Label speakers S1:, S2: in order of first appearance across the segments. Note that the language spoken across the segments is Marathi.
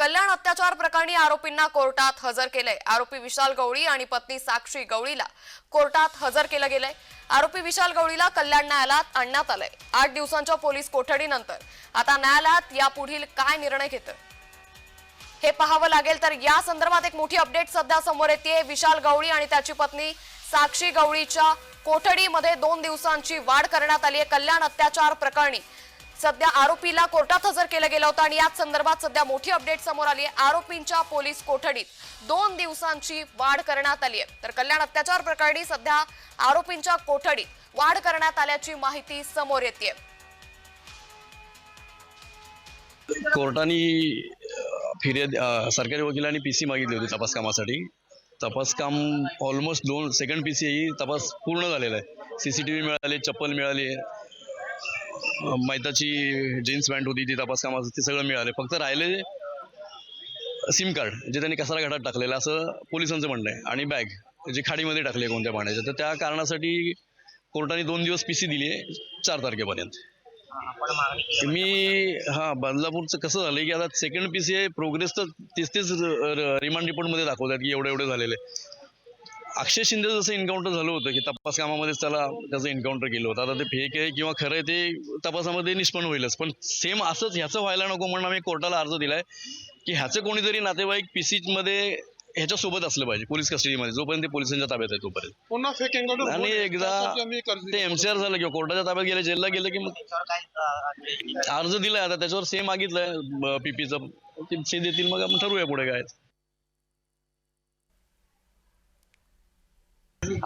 S1: कल्याण अत्याचार प्रकरणी आरोपींना कोर्टात हजर केलंय. आरोपी विशाल गवळी आणि पत्नी साक्षी गवळीला कोर्टात हजर केलं गेलंय. आरोपी विशाल गवळीला कल्याण न्यायालयात आणण्यात आलंय. आठ दिवसांच्या पोलीस कोठडीनंतर. आता न्यायालयात यापुढील काय निर्णय घेतं? हे पाहावं लागेल. तर या संदर्भात एक मोठी अपडेट सध्या समोर येते विशाल गवळी आणि त्याची पत्नी साक्षी गवळीच्या कोठडीमध्ये दोन दिवसांची वाढ करण्यात आली आहे कल्याण अत्याचार प्रकरणी सध्या आरोपीला कोर्टात हजर केलं गेलं होतं आणि याच संदर्भात सध्या मोठी अपडेट समोर आली आहे. आरोपींच्या पोलीस कोठडीत दोन दिवसांची वाढ करण्यात आली आहे. तर कल्याण अत्याचार प्रकरणी सध्या आरोपींच्या कोठडीत वाढ करण्यात आल्याची माहिती समोर येते
S2: कोर्टाने फिर्याद सरकारी वकिलांनी पी सी मागितली होती तपास कामासाठी. तपास काम ऑलमोस्ट दोन सेकंड पी सी ही तपास पूर्ण झालेला आहे. सी सी टी व्ही मिळाले चप्पल मिळाली मैताची जीन्स पॅन्ट होती ती तपास कामाचं ते सगळं मिळाले. फक्त राहिले सिम कार्ड जे त्यांनी कसारा घाटात टाकलेलं असं पोलिसांचं म्हणणं आहे. आणि बॅग जे खाडीमध्ये टाकले कोणत्या पाण्याच्या. तर त्या कारणासाठी कोर्टाने दोन दिवस पी सी दिली आहे चार तारखेपर्यंत. मी हा बदलापूरचं कसं झालंय की आता सेकंड पी सी आहे प्रोग्रेस तर तेच तेच रिमांड रिपोर्टमध्ये दाखवतात की एवढे एवढे झालेले अक्षय शिंदे जसं एन्काउंटर झालं होतं की तपास कामामध्येच त्याला त्याचं एन्काउंटर केलं होतं. आता ते फेक आहे किंवा खरं आहे ते तपासामध्ये निष्पन्न होईलच. पण सेम असंच ह्याचं व्हायला नको म्हणून आम्ही कोर्टाला अर्ज दिलाय की ह्याचं कोणीतरी नातेवाईक पी मध्ये ह्याच्या सोबत असलं पाहिजे पोलीस कस्टडीमध्ये जोपर्यंत ते पोलिसांच्या ताब्यात आहे तोपर्यंत.
S3: पुन्हा फेक एन्काउंटर
S2: आणि एकदा ते एमसीआर झालं किंवा कोर्टाच्या ताब्यात गेले जेलला गेलं की मग अर्ज दिलाय आता त्याच्यावर से मागितलंय पीपीचं ते देतील मग आपण ठरवूया पुढे काय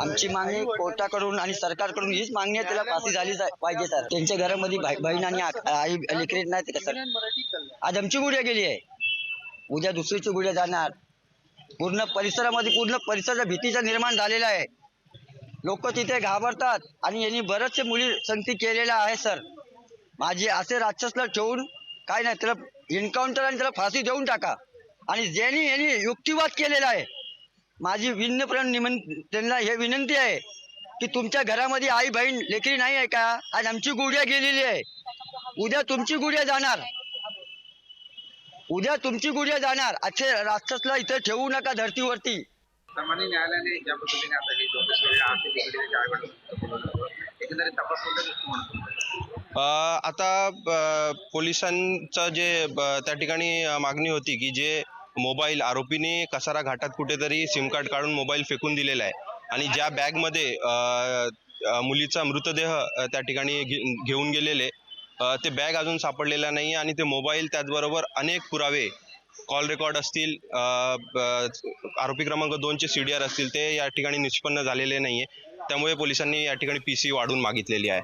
S4: आमची मागणी कोर्टाकडून आणि सरकारकडून हीच मागणी आहे त्याला फाशी झाली पाहिजे सर. त्यांच्या घरामध्ये बहीण आणि आई लेकरे नाही का सर? आज आमची गुडिया गेली आहे. उद्या दुसरीची गुडिया जाणार. पूर्ण परिसरामध्ये पूर्ण परिसराचा भीतीचा निर्माण झालेला आहे. लोक तिथे घाबरतात आणि यांनी बरेचसे मुली संगती केलेल्या आहे सर. माझी असे राक्षसला ठेवून काय नाही त्याला एन्काउंटर आणि त्याला फाशी देऊन टाका. आणि ज्यांनी यांनी युक्तिवाद केलेला आहे माझी विनम्र निमन त्यांना हे विनंती आहे की तुमच्या घरामध्ये आई बहीण लेकरी नाही आहे का? आज आमची गुडिया गेलेली आहे. उद्या तुमची गुडिया जाणार. उद्या तुमची गुडिया जाणार. असे राक्षसला इथं ठेवू नका धरतीवरती.
S5: सामान्य न्यायालयाने ज्या पद्धतीने आता हे चौकशी आर्थिक एकंदरीत तपास
S6: पोलिसांचं जे त्या ठिकाणी मागणी होती की जे मोबाईल आरोपीने कसारा घाटात कुठेतरी सिम कार्ड काढून मोबाईल फेकून दिलेला आहे. आणि ज्या बॅगमध्ये मुलीचा मृतदेह त्या ठिकाणी घे- घेऊन गेलेले ते बॅग अजून सापडलेला नाही आणि ते मोबाईल त्याचबरोबर अनेक पुरावे कॉल रेकॉर्ड असतील आरोपी क्रमांक दोनचे सी डी आर असतील ते या ठिकाणी निष्पन्न झालेले नाही आहे त्यामुळे पोलिसांनी या ठिकाणी पी सी वाढून मागितलेली आहे.